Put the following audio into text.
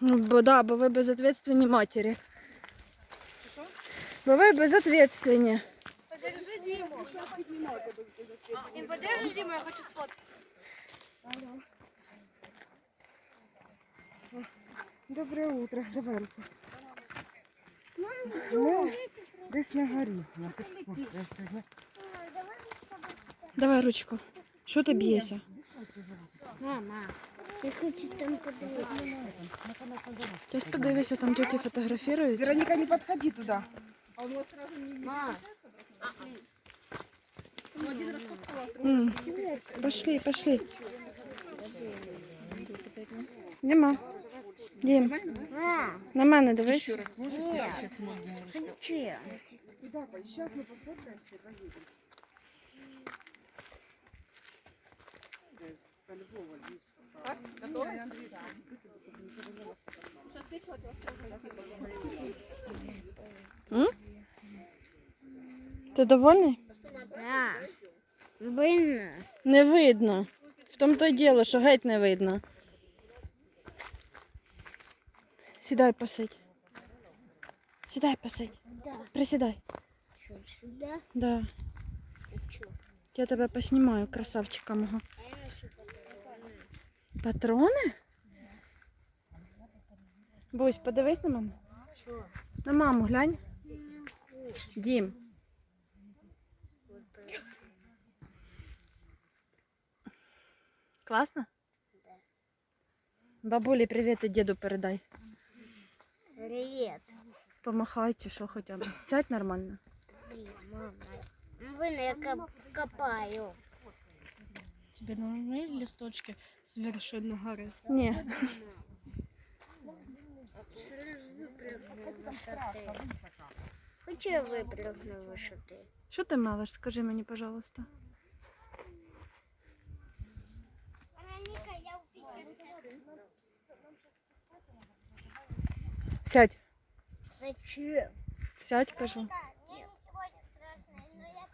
Ну, бо да, бо ви безответственні матері. Бо ви безответственні. Подержи Диму. Не подержи Диму, я хочу сфоткать. Доброе утро, давай руку. Ми десь на горі. У екскурсія сьогодні. Давай ручку. Що ти б'єшся? Мама, я хочу там подивитися. Ось подивися, там тіті фотографірують. Вероніка, не підходи туди. Мам, М. Пошли, пошли. Нема. Дім, мам, на мене дивись. нет, хочу. Куда? Сейчас мы пофоткаемся и поедем. Со Львова, Львивска. М? Ти довольний? Да. Видно? Не видно. В тому то й діло, що геть не видно. Сідай посидь. Сідай посидь. Да. Присідай. Что, сюда? Да. Я тебе поснімаю, красавчика мого. Патрони? Бусь, подивись на мене. Чё? На маму глянь. Дім. Класно? Бабулі привіт і діду передай. Привет. Помахай чи що хоча б. Сядь нормально. Мама. Блин, я копаю. Тебе нужны листочки с вершины горы? Ні. Хочу я выпрыгну высоты. Що ти мелиш? Скажи мені, пожалуйста. Сядь. Зачем? Сядь, кажу.